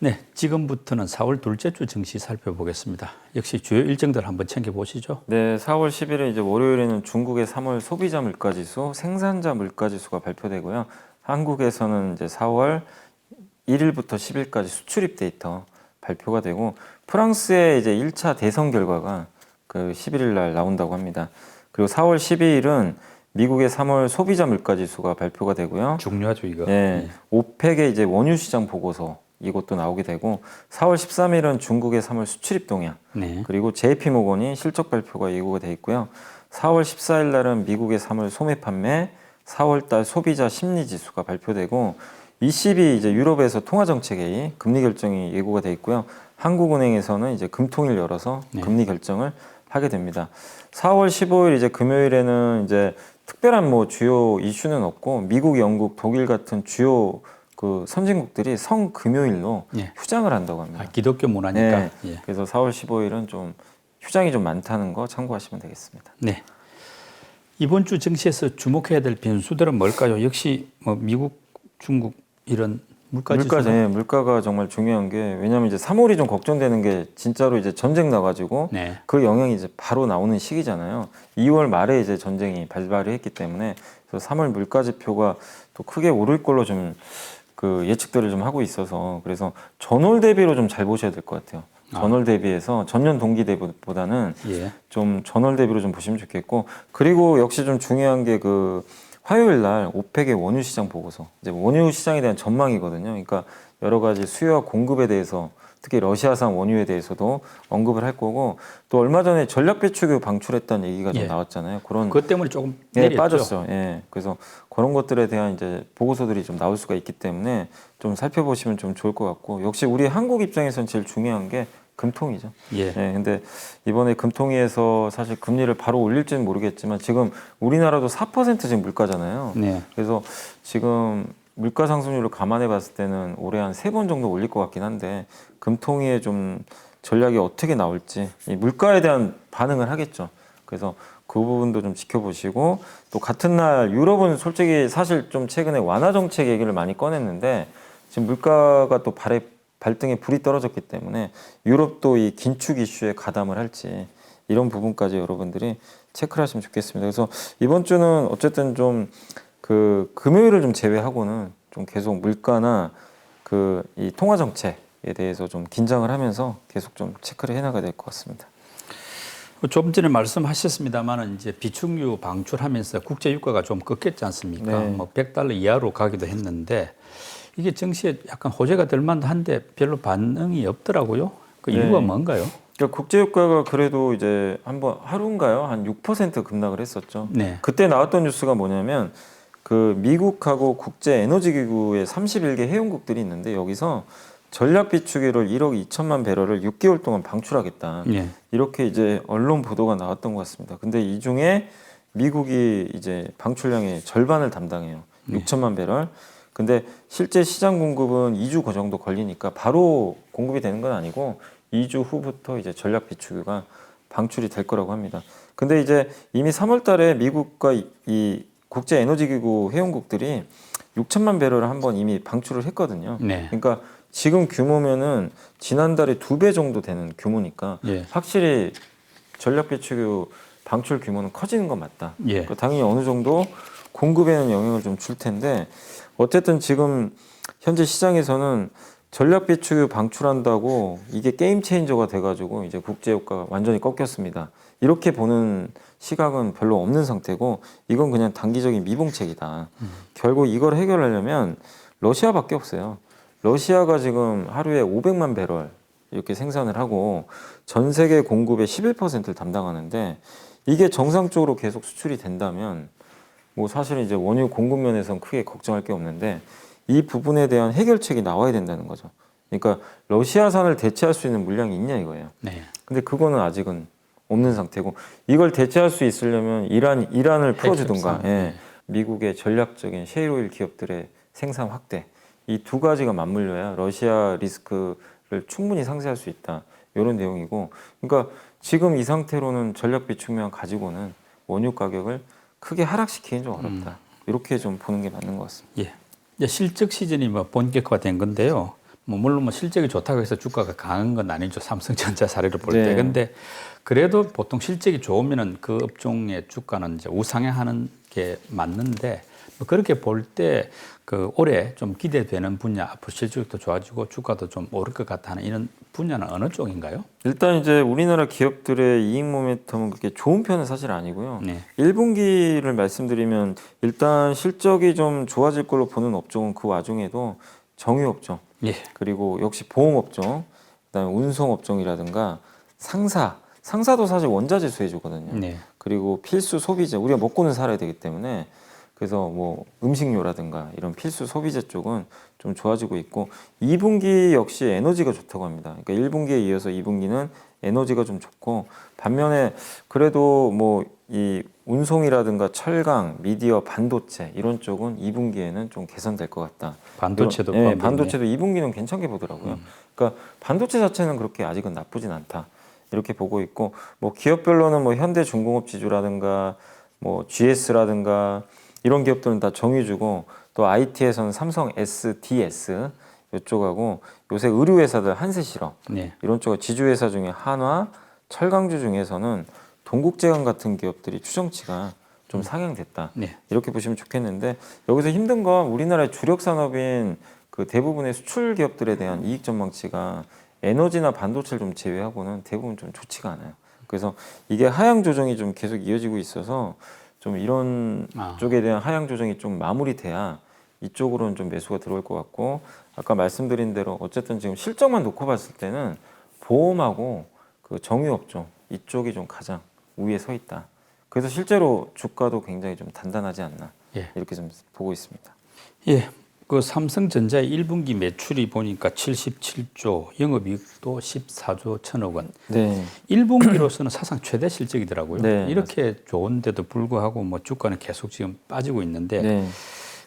네, 지금부터는 4월 둘째 주 증시 살펴보겠습니다. 역시 주요 일정들 한번 챙겨보시죠. 네, 4월 10일에 이제 월요일에는 중국의 3월 소비자 물가지수, 생산자 물가지수가 발표되고요. 한국에서는 이제 4월 1일부터 10일까지 수출입 데이터 발표가 되고 프랑스의 이제 1차 대선 결과가 그 11일 날 나온다고 합니다. 그리고 4월 12일은 미국의 3월 소비자 물가지수가 발표가 되고요. 중요하죠, 이거. 네, 오펙의 이제 원유 시장 보고서 이것도 나오게 되고 4월 13일은 중국의 3월 수출입 동향 네. 그리고 JP 모건이 실적 발표가 예고가 돼 있고요. 4월 14일 날은 미국의 3월 소매 판매, 4월 달 소비자 심리 지수가 발표되고 ECB 이제 유럽에서 통화 정책 회의 금리 결정이 예고가 돼 있고요. 한국은행에서는 이제 금통일 열어서 네. 금리 결정을 하게 됩니다. 4월 15일 이제 금요일에는 이제 특별한 뭐 주요 이슈는 없고 미국, 영국, 독일 같은 주요 그 선진국들이 성 금요일로 예. 휴장을 한다고 합니다. 아, 기독교 문화니까. 네. 예. 그래서 4월 15일은 좀 휴장이 좀 많다는 거 참고하시면 되겠습니다. 네. 이번 주 증시에서 주목해야 될 변수들은 뭘까요? 역시 뭐 미국, 중국 이런 물가 물가. 네, 물가가 정말 중요한 게 왜냐하면 이제 3월이 좀 걱정되는 게 진짜로 이제 전쟁 나가지고 네. 그 영향이 이제 바로 나오는 시기잖아요. 2월 말에 이제 전쟁이 발발을 했기 때문에 그래서 3월 물가 지표가 또 크게 오를 걸로 좀 그 예측들을 좀 하고 있어서 그래서 전월 대비로 좀 잘 보셔야 될 것 같아요. 전월 대비해서 전년 동기 대비보다는 예. 좀 전월 대비로 좀 보시면 좋겠고 그리고 역시 좀 중요한 게 그 화요일 날 오펙의 원유 시장 보고서 이제 원유 시장에 대한 전망이거든요. 그러니까 여러 가지 수요와 공급에 대해서 특히 러시아산 원유에 대해서도 언급을 할 거고 또 얼마 전에 전략 배출규 방출했다는 얘기가 좀 예. 나왔잖아요. 그런 그것 때문에 조금 예, 내렸죠. 빠졌어. 예. 그래서 그런 것들에 대한 이제 보고서들이 좀 나올 수가 있기 때문에 좀 살펴보시면 좀 좋을 것 같고 역시 우리 한국 입장에서는 제일 중요한 게 금통이죠. 예. 예, 근데 이번에 금통위에서 사실 금리를 바로 올릴지는 모르겠지만 지금 우리나라도 4% 지금 물가잖아요. 네. 그래서 지금 물가 상승률을 감안해 봤을 때는 올해 한 세 번 정도 올릴 것 같긴 한데 금통위의 좀 전략이 어떻게 나올지 이 물가에 대한 반응을 하겠죠. 그래서 그 부분도 좀 지켜보시고 또 같은 날 유럽은 솔직히 사실 좀 최근에 완화 정책 얘기를 많이 꺼냈는데 지금 물가가 또 발에 발등에 불이 떨어졌기 때문에 유럽도 이 긴축 이슈에 가담을 할지 이런 부분까지 여러분들이 체크를 하시면 좋겠습니다. 그래서 이번 주는 어쨌든 좀 그 금요일을 좀 제외하고는 좀 계속 물가나 그 이 통화 정책에 대해서 좀 긴장을 하면서 계속 좀 체크를 해나가야 될 것 같습니다. 조금 전에 말씀하셨습니다만은 이제 비축유 방출하면서 국제 유가가 좀 꺾였지 않습니까? 네. 뭐 100달러 이하로 가기도 했는데 이게 증시에 약간 호재가 될 만한데 별로 반응이 없더라고요. 그 네. 이유가 뭔가요? 그러니까 국제 유가가 그래도 이제 한번 하루인가요? 한 6% 급락을 했었죠. 네. 그때 나왔던 뉴스가 뭐냐면 그 미국하고 국제 에너지 기구의 31개 회원국들이 있는데 여기서 전략 비축유를 1억 2천만 배럴을 6개월 동안 방출하겠다. 예. 이렇게 이제 언론 보도가 나왔던 것 같습니다. 근데 이 중에 미국이 이제 방출량의 절반을 담당해요. 6천만 배럴. 근데 실제 시장 공급은 2주 그 정도 걸리니까 바로 공급이 되는 건 아니고 2주 후부터 이제 전략 비축유가 방출이 될 거라고 합니다. 근데 이제 이미 3월 달에 미국과 이- 이 국제 에너지 기구 회원국들이 6천만 배럴을 한 번 이미 방출을 했거든요. 네. 그러니까 지금 규모면은 지난달에 두 배 정도 되는 규모니까 예. 확실히 전략 배출유 방출 규모는 커지는 건 맞다. 예. 그러니까 당연히 어느 정도 공급에는 영향을 좀 줄 텐데 어쨌든 지금 현재 시장에서는 전략 배출유 방출한다고 이게 게임 체인저가 돼가지고 이제 국제 유가가 완전히 꺾였습니다. 이렇게 보는 시각은 별로 없는 상태고 이건 그냥 단기적인 미봉책이다. 결국 이걸 해결하려면 러시아밖에 없어요. 러시아가 지금 하루에 500만 배럴 이렇게 생산을 하고 전 세계 공급의 11%를 담당하는데 이게 정상적으로 계속 수출이 된다면 뭐 사실은 이제 원유 공급 면에서는 크게 걱정할 게 없는데 이 부분에 대한 해결책이 나와야 된다는 거죠. 그러니까 러시아산을 대체할 수 있는 물량이 있냐 이거예요. 네. 근데 그거는 아직은 없는 상태고 이걸 대체할 수 있으려면 이란 이란을 풀어주든가. 예, 미국의 전략적인 셰일오일 기업들의 생산 확대 이 두 가지가 맞물려야 러시아 리스크를 충분히 상쇄할 수 있다 이런 내용이고 그러니까 지금 이 상태로는 전략 비축면 가지고는 원유 가격을 크게 하락시키긴 좀 어렵다 이렇게 좀 보는 게 맞는 것 같습니다. 예. 실적 시즌이 뭐 본격화된 건데요. 뭐 물론 뭐 실적이 좋다고 해서 주가가 강한 건 아니죠. 삼성전자 사례를 볼 때. 네. 근데 그래도 보통 실적이 좋으면은 그 업종의 주가는 이제 우상향하는 게 맞는데 뭐 그렇게 볼 때 그 올해 좀 기대되는 분야 앞으로 실적도 좋아지고 주가도 좀 오를 것 같다 하는 이런 분야는 어느 쪽인가요? 일단 이제 우리나라 기업들의 이익 모멘텀은 그렇게 좋은 편은 사실 아니고요. 네. 1분기를 말씀드리면 일단 실적이 좀 좋아질 걸로 보는 업종은 그 와중에도 정유 업종 예. 그리고 역시 보험업종 그다음에 운송업종이라든가 상사 상사도 사실 원자재 수혜주거든요. 네. 그리고 필수 소비재 우리가 먹고는 살아야 되기 때문에 그래서 뭐 음식료라든가 이런 필수 소비재 쪽은 좀 좋아지고 있고 2분기 역시 에너지가 좋다고 합니다. 그러니까 1분기에 이어서 2분기는 에너지가 좀 좋고 반면에 그래도 뭐 이 운송이라든가 철강, 미디어, 반도체 이런 쪽은 2분기에는 좀 개선될 것 같다. 반도체도 이런- 예. 반도체도 2분기는 괜찮게 보더라고요. 그러니까 반도체 자체는 그렇게 아직은 나쁘진 않다. 이렇게 보고 있고 뭐 기업별로는 뭐 현대중공업 지주라든가 뭐 GS라든가 이런 기업들은 다 정유주고 또 IT에서는 삼성 SDS 이쪽하고 요새 의류 회사들 한세 실업 네. 이런 쪽 지주 회사 중에 한화, 철강주 중에서는 동국제강 같은 기업들이 추정치가 좀 상향됐다. 네. 이렇게 보시면 좋겠는데 여기서 힘든 건 우리나라의 주력 산업인 그 대부분의 수출 기업들에 대한 이익 전망치가 에너지나 반도체를 좀 제외하고는 대부분 좀 좋지가 않아요. 그래서 이게 하향 조정이 좀 계속 이어지고 있어서 좀 이런 아. 쪽에 대한 하향 조정이 좀 마무리돼야 이쪽으로는 좀 매수가 들어올 것 같고 아까 말씀드린 대로 어쨌든 지금 실적만 놓고 봤을 때는 보험하고 그 정유업종 이쪽이 좀 가장 우위에 서 있다. 그래서 실제로 주가도 굉장히 좀 단단하지 않나 예. 이렇게 좀 보고 있습니다. 예. 그 삼성전자의 1분기 매출이 보니까 77조, 영업이익도 14조 1천억 원. 네. 1분기로서는 사상 최대 실적이더라고요. 네, 이렇게 좋은데도 불구하고 뭐 주가는 계속 지금 빠지고 있는데 네.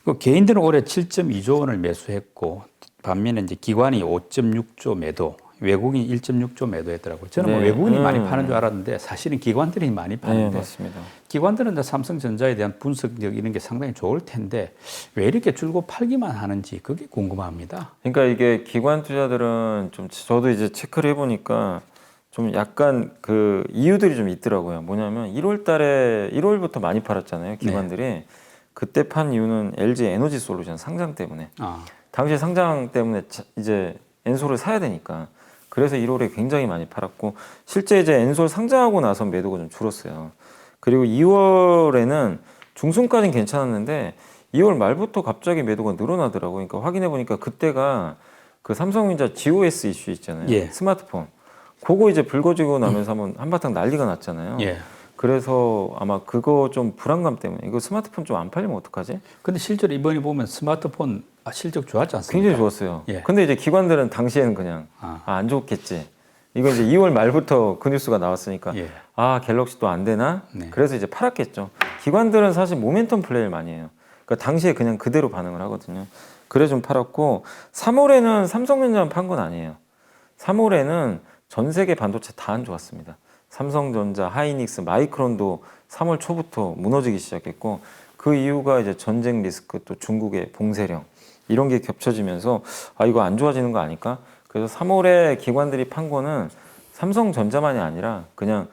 그 개인들은 올해 7.2조 원을 매수했고 반면에 이제 기관이 5.6조 매도, 외국인이 1.6조 매도했더라고요. 저는 뭐 네. 외국인이 많이 음. 파는 줄 알았는데 사실은 기관들이 많이 네, 파는데 맞습니다. 기관들은 이제 삼성전자에 대한 분석력 이런 게 상당히 좋을 텐데 왜 이렇게 줄고 팔기만 하는지 그게 궁금합니다. 그러니까 이게 기관 투자들은 좀 저도 이제 체크를 해보니까 좀 약간 그 이유들이 좀 있더라고요. 뭐냐면 1월 달에 1월부터 많이 팔았잖아요. 기관들이. 그때 판 이유는 LG 에너지 솔루션 상장 때문에. 아, 당시 상장 때문에 자- 이제 엔솔을 사야 되니까 그래서 1월에 굉장히 많이 팔았고 실제 이제 엔솔 상장하고 나서 매도가 좀 줄었어요. 그리고 2월에는 중순까지는 괜찮았는데 2월 말부터 갑자기 매도가 늘어나더라고요. 그러니까 확인해 보니까 그때가 그 삼성전자 GOS 이슈 있잖아요. 예. 스마트폰. 그거 이제 불거지고 나면서 한번 한바탕 난리가 났잖아요. 예. 그래서 아마 그거 좀 불안감 때문에 이거 스마트폰 좀 안 팔리면 어떡하지? 근데 실제로 이번에 보면 스마트폰 아, 실적 좋았지 않습니까? 굉장히 좋았어요. 예. 근데 이제 기관들은 당시에는 그냥 아. 아, 안 좋겠지. 이거 이제 2월 말부터 그 뉴스가 나왔으니까 예. 아 갤럭시 또 안 되나? 네. 그래서 이제 팔았겠죠. 기관들은 사실 모멘텀 플레이를 많이 해요. 그러니까 당시에 그냥 그대로 반응을 하거든요. 그래 좀 팔았고 3월에는 삼성전자만 판 건 아니에요. 3월에는 전 세계 반도체 다 안 좋았습니다. 삼성전자, 하이닉스, 마이크론도 3월 초부터 무너지기 시작했고 그 이유가 이제 전쟁 리스크 또 중국의 봉쇄령 이런 게 겹쳐지면서 아 이거 안 좋아지는 거 아닐까? 그래서 3월에 기관들이 판 거는 삼성전자만이 아니라 그냥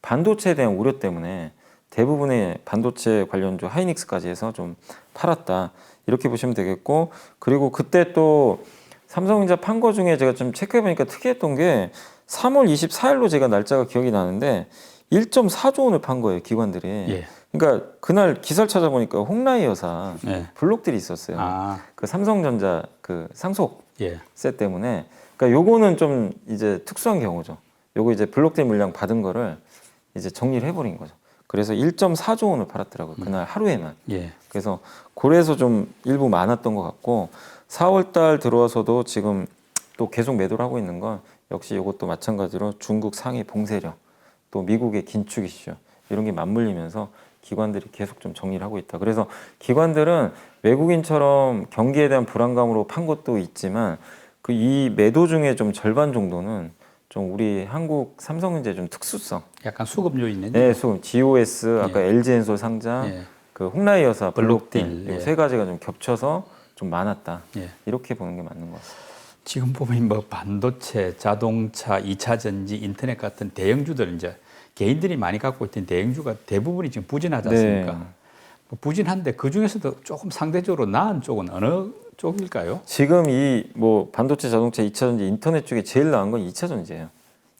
반도체에 대한 우려 때문에 대부분의 반도체 관련주 하이닉스까지 해서 좀 팔았다 이렇게 보시면 되겠고 그리고 그때 또 삼성전자 판 거 중에 제가 좀 체크해 보니까 특이했던 게 3월 24일로 제가 날짜가 기억이 나는데 1.4조 원을 판 거예요 기관들이. 예. 그러니까 그날 기사를 찾아보니까 홍라이 여사 예. 블록들이 있었어요. 아, 그 삼성전자 그 상속 예. 세 때문에 그러니까 요거는 좀 이제 특수한 경우죠. 요거 이제 블록들 물량 받은 거를 이제 정리를 해버린 거죠. 그래서 1.4조 원을 팔았더라고요. 그날 하루에만. 예. 그래서 그래서 좀 일부 많았던 것 같고 4월 달 들어와서도 지금 또 계속 매도를 하고 있는 건 역시 이것도 마찬가지로 중국 상해 봉쇄령 또 미국의 긴축 이슈 이런 게 맞물리면서 기관들이 계속 좀 정리를 하고 있다. 그래서 기관들은 외국인처럼 경기에 대한 불안감으로 판 것도 있지만 그 이 매도 중에 좀 절반 정도는 좀 우리 한국 삼성전자의 좀 특수성. 약간 수급료 있는. 네, 소금 GOS 아까 LG 엔솔 상장 예. 그 홍라이 여사 블록딜, 블록딜 예. 이세 가지가 좀 겹쳐서 좀 많았다 예. 이렇게 보는 게 맞는 것 같습니다. 지금 보면 뭐 반도체, 자동차, 2차 전지, 인터넷 같은 대형주들 이제 개인들이 많이 갖고 있던 대형주가 대부분이 지금 부진하지 않습니까? 네. 뭐 부진한데 그 중에서도 조금 상대적으로 나은 쪽은 어느 쪽일까요? 지금 이 뭐 반도체, 자동차, 2차 전지, 인터넷 쪽에 제일 나은 건 2차 전지예요.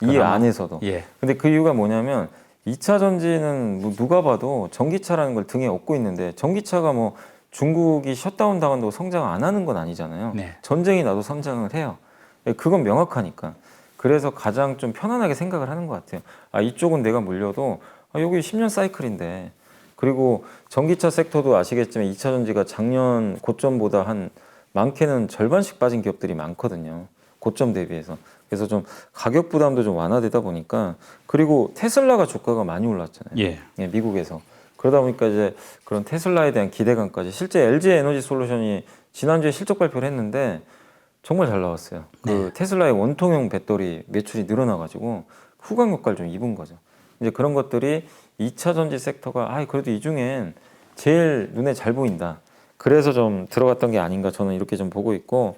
이. 안에서도. 예. 근데 그 이유가 뭐냐면 2차 전지는 뭐 누가 봐도 전기차라는 걸 등에 업고 있는데 전기차가 뭐 중국이 셧다운 당한다고 성장 안 하는 건 아니잖아요. 네. 전쟁이 나도 성장을 해요. 예, 그건 명확하니까. 그래서 가장 좀 편안하게 생각을 하는 것 같아요. 아 이쪽은 내가 물려도 아, 여기 10년 사이클인데 그리고 전기차 섹터도 아시겠지만 2차 전지가 작년 고점보다 한 많게는 절반씩 빠진 기업들이 많거든요. 고점 대비해서. 그래서 좀 가격 부담도 좀 완화되다 보니까 그리고 테슬라가 주가가 많이 올랐잖아요. 예. 예, 미국에서. 그러다 보니까 이제 그런 테슬라에 대한 기대감까지 실제 LG 에너지 솔루션이 지난주에 실적 발표를 했는데 정말 잘 나왔어요. 그 테슬라의 원통형 배터리 매출이 늘어나가지고 후광 효과를 좀 입은 거죠. 이제 그런 것들이 2차 전지 섹터가 아 그래도 이 중엔 제일 눈에 잘 보인다. 그래서 좀 들어갔던 게 아닌가 저는 이렇게 좀 보고 있고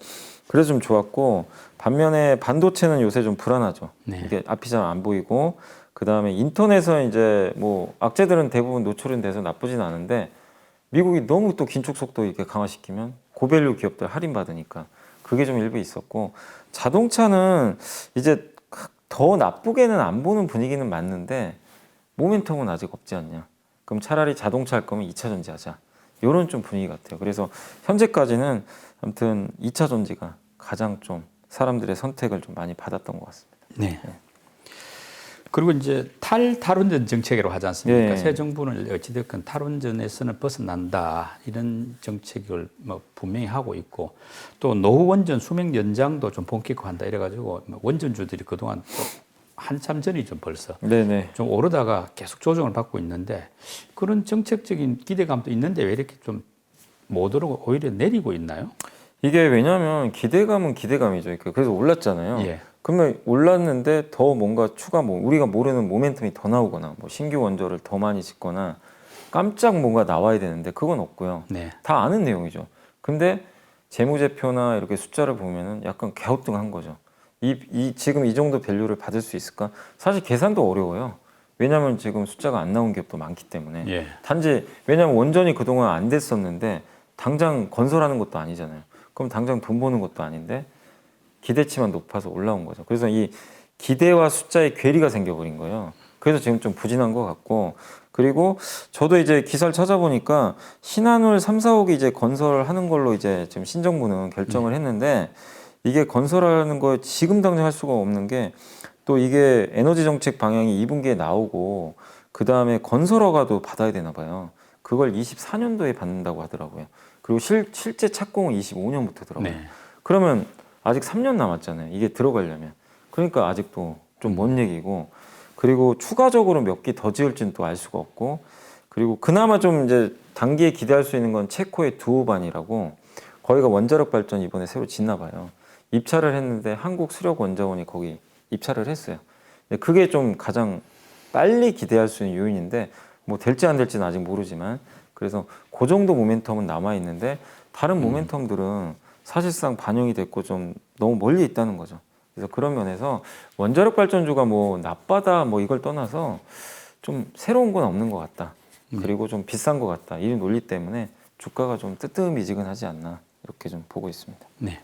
그래서 좀 좋았고 반면에 반도체는 요새 좀 불안하죠. 네. 이게 앞이 잘 안 보이고 그 다음에 인터넷은 이제 뭐 악재들은 대부분 노출은 돼서 나쁘진 않은데 미국이 너무 또 긴축 속도 이렇게 강화시키면 고밸류 기업들 할인 받으니까 그게 좀 일부 있었고 자동차는 이제 더 나쁘게는 안 보는 분위기는 맞는데 모멘텀은 아직 없지 않냐. 그럼 차라리 자동차 할 거면 2차 전지 하자. 이런 좀 분위기 같아요. 그래서 현재까지는 아무튼 2차 전지가 가장 좀 사람들의 선택을 좀 많이 받았던 것 같습니다. 네. 그리고 이제 탈 탈원전 정책으로 하지 않습니까? 예. 새 정부는 어찌됐건 탈원전에서는 벗어난다 이런 정책을 뭐 분명히 하고 있고 또 노후 원전 수명 연장도 좀 본격화한다 이래가지고 뭐 원전주들이 그동안 또 한참 전이죠 벌써 네네. 좀 오르다가 계속 조정을 받고 있는데 그런 정책적인 기대감도 있는데 왜 이렇게 좀 못 오르고 오히려 내리고 있나요? 이게 왜냐하면 기대감은 기대감이죠. 그래서 올랐잖아요. 예. 그러면 올랐는데 더 뭔가 추가 뭐 우리가 모르는 모멘텀이 더 나오거나 뭐 신규 원조를 더 많이 짓거나 깜짝 뭔가 나와야 되는데 그건 없고요. 네. 다 아는 내용이죠. 근데 재무제표나 이렇게 숫자를 보면은 약간 갸우뚱한 거죠. 이, 이 지금 이 정도 밸류를 받을 수 있을까? 사실 계산도 어려워요. 왜냐하면 지금 숫자가 안 나온 기업도 많기 때문에. 예. 단지 왜냐하면 원전이 그동안 안 됐었는데 당장 건설하는 것도 아니잖아요. 그럼 당장 돈 버는 것도 아닌데 기대치만 높아서 올라온 거죠. 그래서 이 기대와 숫자의 괴리가 생겨버린 거예요. 그래서 지금 좀 부진한 것 같고 그리고 저도 이제 기사를 찾아보니까 신한울 3, 4호기 이제 건설하는 걸로 이제 지금 신정부는 결정을 했는데 이게 건설하는 거 지금 당장 할 수가 없는 게 또 이게 에너지 정책 방향이 2분기에 나오고 그 다음에 건설허가도 받아야 되나 봐요. 그걸 24년도에 받는다고 하더라고요. 그리고 실, 실제 착공은 25년부터더라고요. 네. 그러면 아직 3년 남았잖아요. 이게 들어가려면. 그러니까 아직도 좀 먼 얘기고 그리고 추가적으로 몇 개 더 지을지는 또 알 수가 없고 그리고 그나마 좀 이제 단기에 기대할 수 있는 건 체코의 두오반이라고 거기가 원자력 발전 이번에 새로 짓나 봐요. 입찰을 했는데 한국 수력 원자원이 거기 입찰을 했어요. 근데 그게 좀 가장 빨리 기대할 수 있는 요인인데 뭐 될지 안 될지는 아직 모르지만 그래서 그 정도 모멘텀은 남아 있는데 다른 모멘텀들은 사실상 반영이 됐고 좀 너무 멀리 있다는 거죠. 그래서 그런 면에서 원자력 발전주가 뭐 나빠다 뭐 이걸 떠나서 좀 새로운 건 없는 것 같다. 그리고 좀 비싼 것 같다. 이 논리 때문에 주가가 좀 뜨뜻미지근하지 않나 이렇게 좀 보고 있습니다. 네.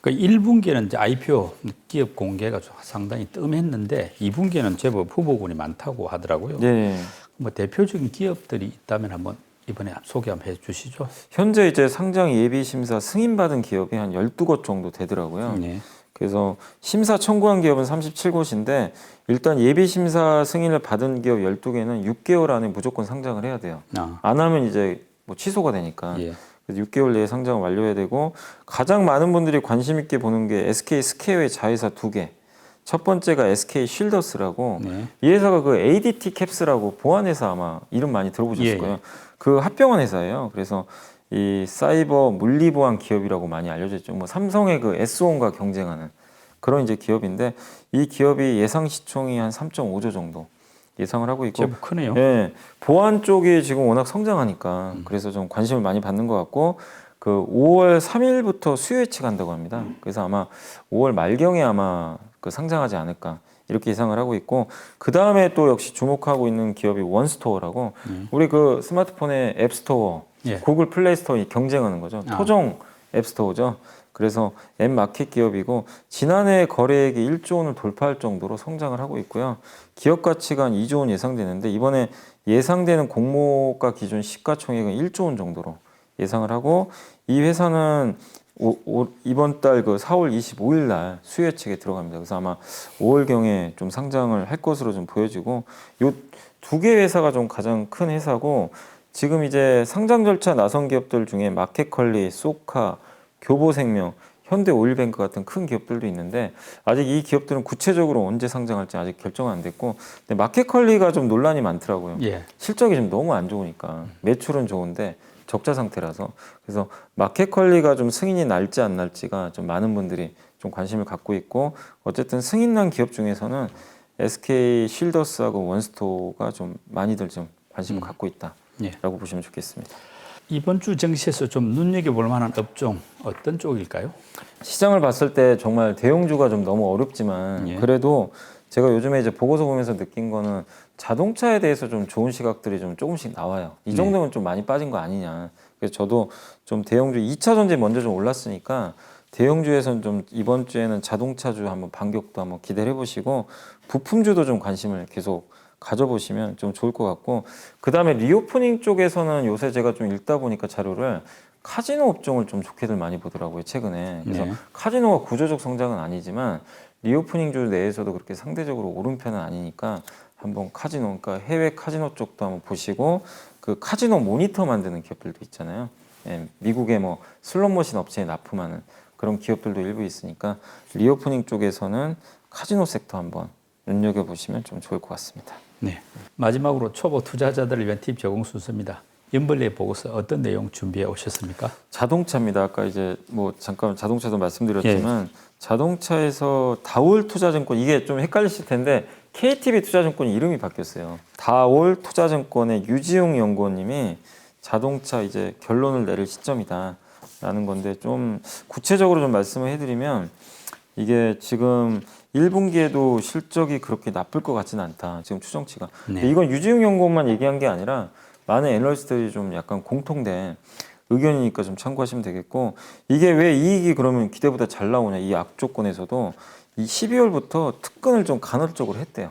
그 1분기에는 이제 IPO 기업 공개가 좀 상당히 뜸했는데 2분기에는 제법 후보군이 많다고 하더라고요. 네. 뭐 대표적인 기업들이 있다면 한번 이번에 소개 한번 해 주시죠. 현재 이제 상장 예비 심사 승인받은 기업이 한 12곳 정도 되더라고요. 네. 그래서 심사 청구한 기업은 37곳인데 일단 예비 심사 승인을 받은 기업 12개는 6개월 안에 무조건 상장을 해야 돼요. 아, 안 하면 이제 뭐 취소가 되니까. 예. 그래서 6개월 내에 상장을 완료해야 되고 가장 많은 분들이 관심 있게 보는 게 SK 스퀘어의 자회사 두 개. 첫 번째가 SK 쉴더스라고 네. 이 회사가 그 ADT 캡스라고 보안회사 아마 이름 많이 들어보셨을 예, 거예요. 그 합병한 회사예요. 그래서 이 사이버 물리 보안 기업이라고 많이 알려져 있죠. 뭐 삼성의 그 S1과 경쟁하는 그런 이제 기업인데 이 기업이 예상 시총이 한 3.5조 정도 예상을 하고 있고 제법 크네요. 예, 보안 쪽이 지금 워낙 성장하니까 음. 그래서 좀 관심을 많이 받는 것 같고 그 5월 3일부터 수요 예측한다고 합니다. 그래서 아마 5월 말경에 아마 그 상장하지 않을까 이렇게 예상을 하고 있고 그 다음에 또 역시 주목하고 있는 기업이 원스토어라고 우리 그 스마트폰의 앱스토어, 예. 구글 플레이 스토어 이 경쟁하는 거죠. 아. 토종 앱스토어죠. 그래서 앱 마켓 기업이고 지난해 거래액이 1조 원을 돌파할 정도로 성장을 하고 있고요. 기업 가치가 한 2조 원 예상되는데 이번에 예상되는 공모가 기준 시가총액은 1조 원 정도로 예상을 하고 이 회사는 오- 오- 이번 달 그 4월 25일 날 예측에 들어갑니다. 그래서 아마 5월 경에 좀 상장을 할 것으로 좀 보여지고 요 두 개 회사가 좀 가장 큰 회사고 지금 이제 상장 절차 나선 기업들 중에 마켓컬리, 소카, 교보생명, 현대오일뱅크 같은 큰 기업들도 있는데 아직 이 기업들은 구체적으로 언제 상장할지 아직 결정은 안 됐고 근데 마켓컬리가 좀 논란이 많더라고요. 예. 실적이 좀 너무 안 좋으니까 매출은 좋은데 적자 상태라서 그래서 마켓 컬리가 좀 승인이 날지 안 날지가 좀 많은 분들이 좀 관심을 갖고 있고 어쨌든 승인 난 기업 중에서는 SK 쉴더스하고 원스토가 좀 많이들 좀 관심을 갖고 있다라고 예. 보시면 좋겠습니다. 이번 주 증시에서 좀 눈여겨볼 만한 업종 어떤 쪽일까요? 시장을 봤을 때 정말 대형주가 좀 너무 어렵지만 예. 그래도 제가 요즘에 이제 보고서 보면서 느낀 거는 자동차에 대해서 좀 좋은 시각들이 좀 조금씩 나와요. 이 네. 정도면 좀 많이 빠진 거 아니냐. 그래서 저도 좀 대형주 2차 전지 먼저 좀 올랐으니까 대형주에서는 좀 이번 주에는 자동차주 한번 반격도 한번 기대를 해보시고 부품주도 좀 관심을 계속 가져보시면 좀 좋을 것 같고 그 다음에 리오프닝 쪽에서는 요새 제가 좀 읽다 보니까 자료를 카지노 업종을 좀 좋게들 많이 보더라고요 최근에 그래서 네. 카지노가 구조적 성장은 아니지만 리오프닝 주 내에서도 그렇게 상대적으로 오른 편은 아니니까 한번 카지노 그러니까 해외 카지노 쪽도 한번 보시고 그 카지노 모니터 만드는 기업들도 있잖아요. 예, 미국의 뭐 슬롯머신 업체에 납품하는 그런 기업들도 일부 있으니까 리오프닝 쪽에서는 카지노 섹터 한번 눈여겨 보시면 좀 좋을 것 같습니다. 네. 마지막으로 초보 투자자들을 위한 팁 제공 순서입니다. 연벌리 보고서 어떤 내용 준비해 오셨습니까? 자동차입니다. 아까 이제 뭐 잠깐 자동차도 말씀드렸지만 자동차에서 다올 투자증권 이게 좀 헷갈리실 텐데 KTB 투자증권 이름이 바뀌었어요. 다올 투자증권의 유지용 연구원님이 자동차 이제 결론을 내릴 시점이다 라는 건데 좀 구체적으로 좀 말씀을 해드리면 이게 지금 1분기에도 실적이 그렇게 나쁠 것 같지는 않다. 지금 추정치가. 네. 이건 유지용 연구원만 얘기한 게 아니라 많은 애널리스트들이 좀 약간 공통된 의견이니까 좀 참고하시면 되겠고 이게 왜 이익이 그러면 기대보다 잘 나오냐 이 악조건에서도 이 12월부터 특근을 좀 간헐적으로 했대요.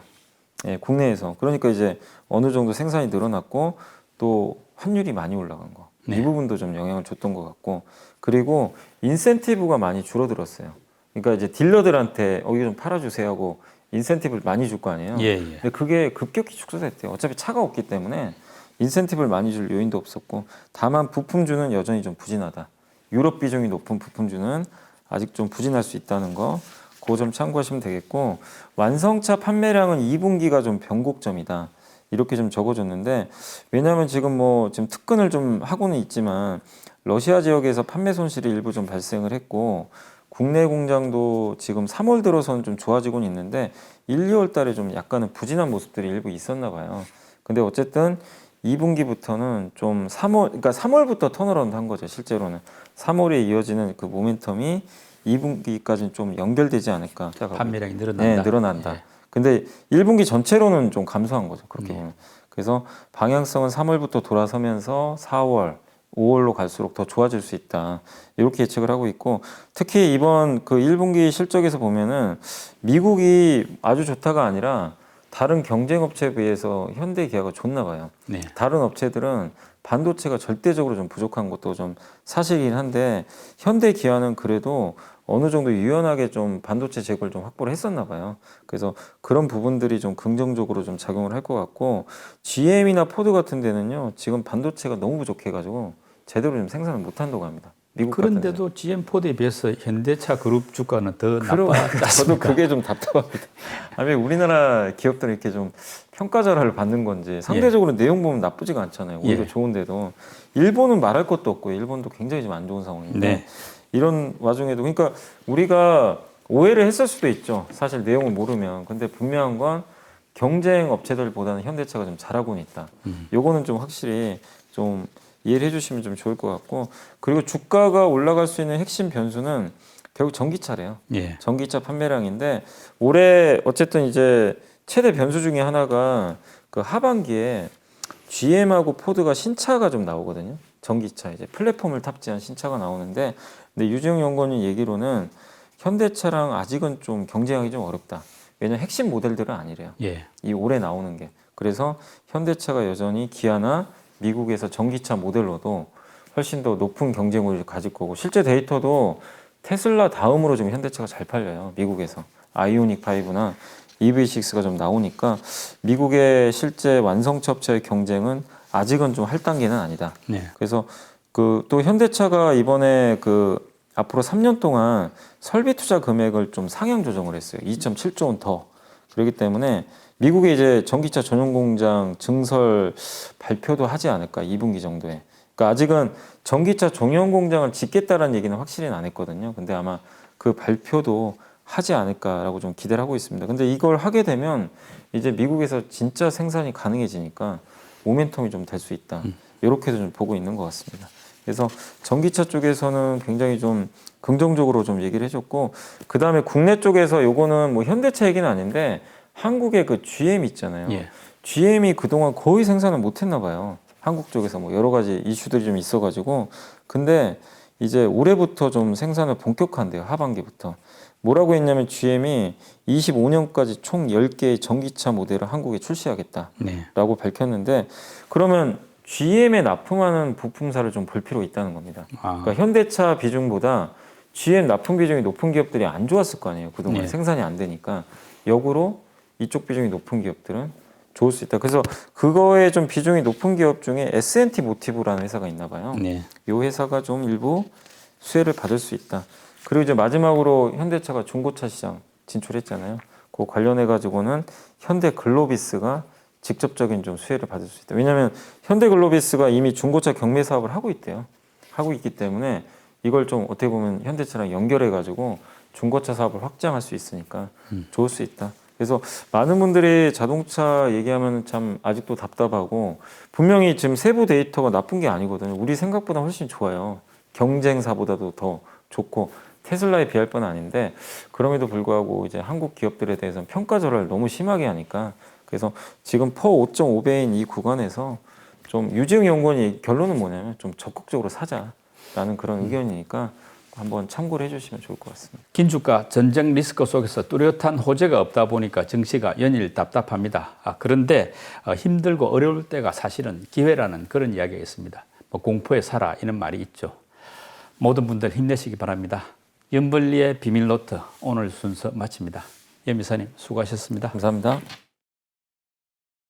예, 국내에서 그러니까 이제 어느 정도 생산이 늘어났고 또 환율이 많이 올라간 거. 네. 이 부분도 좀 영향을 줬던 것 같고 그리고 인센티브가 많이 줄어들었어요. 그러니까 이제 딜러들한테 어 이거 좀 팔아주세요 하고 인센티브를 많이 줄 거 아니에요. 예, 예. 근데 그게 급격히 축소됐대요. 어차피 차가 없기 때문에 인센티브를 많이 줄 요인도 없었고 다만 부품주는 여전히 좀 부진하다. 유럽 비중이 높은 부품주는 아직 좀 부진할 수 있다는 거. 그거 좀 참고하시면 되겠고 완성차 판매량은 2분기가 좀 변곡점이다. 이렇게 좀 적어줬는데 왜냐하면 지금 뭐 지금 특근을 좀 하고는 있지만 러시아 지역에서 판매 손실이 일부 좀 발생을 했고 국내 공장도 지금 3월 들어서는 좀 좋아지고는 있는데 1, 2월 달에 좀 약간은 부진한 모습들이 일부 있었나 봐요. 근데 어쨌든 2분기부터는 좀 3월, 그러니까 3월부터 턴어라운드 한 거죠, 실제로는. 3월에 이어지는 그 모멘텀이 2분기까지는 좀 연결되지 않을까. 판매량이 늘어난다. 네, 늘어난다. 예. 근데 1분기 전체로는 좀 감소한 거죠. 그렇게 네. 보면. 그래서 방향성은 3월부터 돌아서면서 4월, 5월로 갈수록 더 좋아질 수 있다. 이렇게 예측을 하고 있고 특히 이번 그 1분기 실적에서 보면은 미국이 아주 좋다가 아니라 다른 경쟁 업체에 비해서 현대 기아가 좋나 봐요. 네. 다른 업체들은 반도체가 절대적으로 좀 부족한 것도 좀 사실이긴 한데 현대 기아는 그래도 어느 정도 유연하게 좀 반도체 재고를 좀 확보를 했었나 봐요. 그래서 그런 부분들이 좀 긍정적으로 좀 작용을 할 것 같고 GM이나 포드 같은 데는요 지금 반도체가 너무 부족해 가지고 제대로 좀 생산을 못 한다고 합니다. 그런데도 GM 포드에 비해서 현대차 그룹 주가는 더 나빠지 저도? 그게 좀 답답합니다. 아니 우리나라 기업들은 이렇게 좀 평가절하를 받는 건지 상대적으로 내용 보면 나쁘지가 않잖아요. 오히려 예. 좋은데도 일본은 말할 것도 없고 일본도 굉장히 좀 안 좋은 상황인데 네. 이런 와중에도 그러니까 우리가 오해를 했을 수도 있죠. 사실 내용을 모르면 근데 분명한 건 경쟁 업체들보다는 현대차가 좀 잘하고는 있다. 음. 요거는 좀 확실히 좀 이해를 해주시면 좀 좋을 것 같고 그리고 주가가 올라갈 수 있는 핵심 변수는 결국 전기차래요. 예. 전기차 판매량인데 올해 어쨌든 이제 최대 변수 중에 하나가 그 하반기에 GM하고 포드가 신차가 좀 나오거든요. 전기차 이제 플랫폼을 탑재한 신차가 나오는데 근데 유지영 연구원님 얘기로는 현대차랑 아직은 좀 경쟁하기 좀 어렵다. 왜냐면 핵심 모델들은 아니래요. 예. 이 올해 나오는 게. 그래서 현대차가 여전히 기아나 미국에서 전기차 모델로도 훨씬 더 높은 경쟁력을 가질 거고 실제 데이터도 테슬라 다음으로 좀 현대차가 잘 팔려요. 미국에서 아이오닉 5나 EV6가 좀 나오니까 미국의 실제 완성차 업체의 경쟁은 아직은 좀 할 단계는 아니다. 네. 그래서 그 또 현대차가 이번에 그 앞으로 3년 동안 설비 투자 금액을 좀 상향 조정을 했어요. 2.7조 원 더. 그렇기 때문에 미국에 이제 전기차 전용 공장 증설 발표도 하지 않을까 2분기 정도에. 그러니까 아직은 전기차 전용 공장을 짓겠다라는 얘기는 확실히는 안 했거든요. 근데 아마 그 발표도 하지 않을까라고 좀 기대를 하고 있습니다. 근데 이걸 하게 되면 이제 미국에서 진짜 생산이 가능해지니까 모멘텀이 좀 될 수 있다. 이렇게도 좀 보고 있는 것 같습니다. 그래서 전기차 쪽에서는 굉장히 좀 긍정적으로 좀 얘기를 해줬고 그 다음에 국내 쪽에서 요거는 뭐 현대차 얘기는 아닌데 한국의 그 GM 있잖아요. 예. GM이 그동안 거의 생산을 못했나 봐요. 한국 쪽에서 뭐 여러 가지 이슈들이 좀 있어가지고 근데 이제 올해부터 좀 생산을 본격화한대요 하반기부터 뭐라고 했냐면 GM이 25년까지 총 10개의 전기차 모델을 한국에 출시하겠다. 네. 라고 밝혔는데 그러면 GM에 납품하는 부품사를 좀 볼 필요가 있다는 겁니다. 아. 그러니까 현대차 비중보다 GM 납품 비중이 높은 기업들이 안 좋았을 거 아니에요. 그동안 네. 생산이 안 되니까 역으로 이쪽 비중이 높은 기업들은 좋을 수 있다. 그래서 그거에 좀 비중이 높은 기업 중에 S&T 모티브라는 회사가 있나 봐요. 네. 이 회사가 좀 일부 수혜를 받을 수 있다. 그리고 이제 마지막으로 현대차가 중고차 시장 진출했잖아요. 그 관련해 가지고는 현대 글로비스가 직접적인 좀 수혜를 받을 수 있다. 왜냐하면 현대 글로비스가 이미 중고차 경매 사업을 하고 있대요. 하고 있기 때문에 이걸 좀 어떻게 보면 현대차랑 연결해 가지고 중고차 사업을 확장할 수 있으니까 좋을 수 있다. 그래서 많은 분들이 자동차 얘기하면 참 아직도 답답하고 분명히 지금 세부 데이터가 나쁜 게 아니거든요. 우리 생각보다 훨씬 좋아요. 경쟁사보다도 더 좋고 테슬라에 비할 뻔 아닌데 그럼에도 불구하고 이제 한국 기업들에 대해서는 평가 절하를 너무 심하게 하니까 그래서 지금 퍼 5.5배인 이 구간에서 좀 유지영 연구원이 결론은 뭐냐면 좀 적극적으로 사자라는 그런 의견이니까 한번 참고를 해주시면 좋을 것 같습니다. 긴 주가 전쟁 리스크 속에서 뚜렷한 호재가 없다 보니까 증시가 연일 답답합니다. 아, 그런데 어, 힘들고 어려울 때가 사실은 기회라는 그런 이야기가 있습니다. 뭐 공포에 살아 이런 말이 있죠. 모든 분들 힘내시기 바랍니다. 연벌리의 비밀 노트 오늘 순서 마칩니다. 연 이사님 수고하셨습니다. 감사합니다.